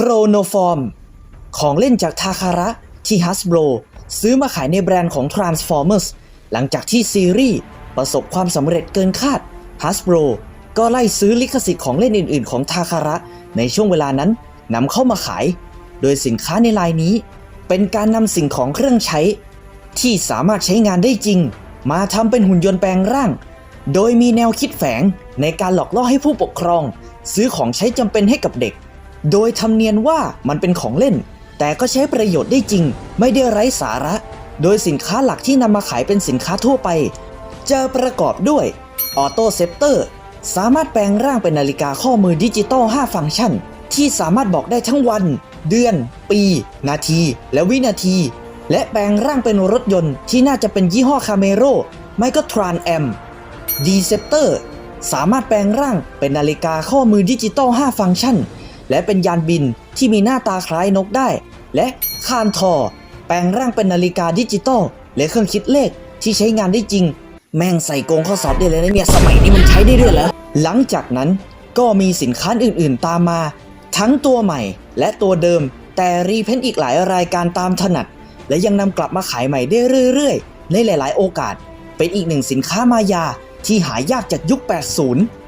โครโนฟอร์ม ของเล่นจากทาคาระที่ฮัสโบรซื้อมาขายในแบรนด์ของ Transformers หลังจากที่ซีรีส์ประสบความสำเร็จเกินคาดฮัสโบรก็ไล่ซื้อลิขสิทธิ์ของเล่นอื่น ๆ ของทาคาระในช่วงเวลานั้นนำเข้ามาขาย โดยสินค้าในลายนี้ เป็นการนำสิ่งของเครื่องใช้ ที่สามารถใช้งานได้จริง มาทำเป็นหุ่นยนต์แปลงร่าง โดยมีแนวคิดแฝงในการหลอกล่อให้ผู้ปกครอง ซื้อของใช้จำเป็นให้กับเด็ก โดยทำเนียนว่ามันเป็นของเล่น แต่ก็ใช้ประโยชน์ได้จริง ไม่ได้ไร้สาระ โดยสินค้าหลักที่นำมาขายเป็นสินค้าทั่วไป จะประกอบด้วยออโต้เซปเตอร์สามารถแปลงร่างเป็นนาฬิกาข้อมือดิจิตอล 5 ฟังก์ชัน ที่สามารถบอกได้ทั้งวัน เดือน ปี นาที และวินาที และแปลงร่างเป็นรถยนต์ที่น่าจะเป็นยี่ห้อคาเมโรไม่ก็ทรานแอมดีเซปเตอร์สามารถแปลงร่างเป็นนาฬิกาข้อมือดิจิตอล 5 ฟังก์ชัน และเป็นยานบินที่มีหน้าตาคล้ายนกได้ และคานทอ แปลงร่างเป็นนาฬิกาดิจิตอลและเครื่องคิดเลขที่ใช้งานได้จริง แม่งใส่โกงข้อสอบได้เลยนะเนี่ยสมัยนี้มันใช้ได้ด้วยเหรอหลังจากนั้นก็มีสินค้าอื่นๆตามมา ทั้งตัวใหม่และตัวเดิม แต่รีเพนอีกหลายรายการตามถนัด และยังนำกลับมาขายใหม่ได้เรื่อยๆ ในหลาย ๆ โอกาส เป็นอีกหนึ่งสินค้ามายาที่หายากจากยุค 80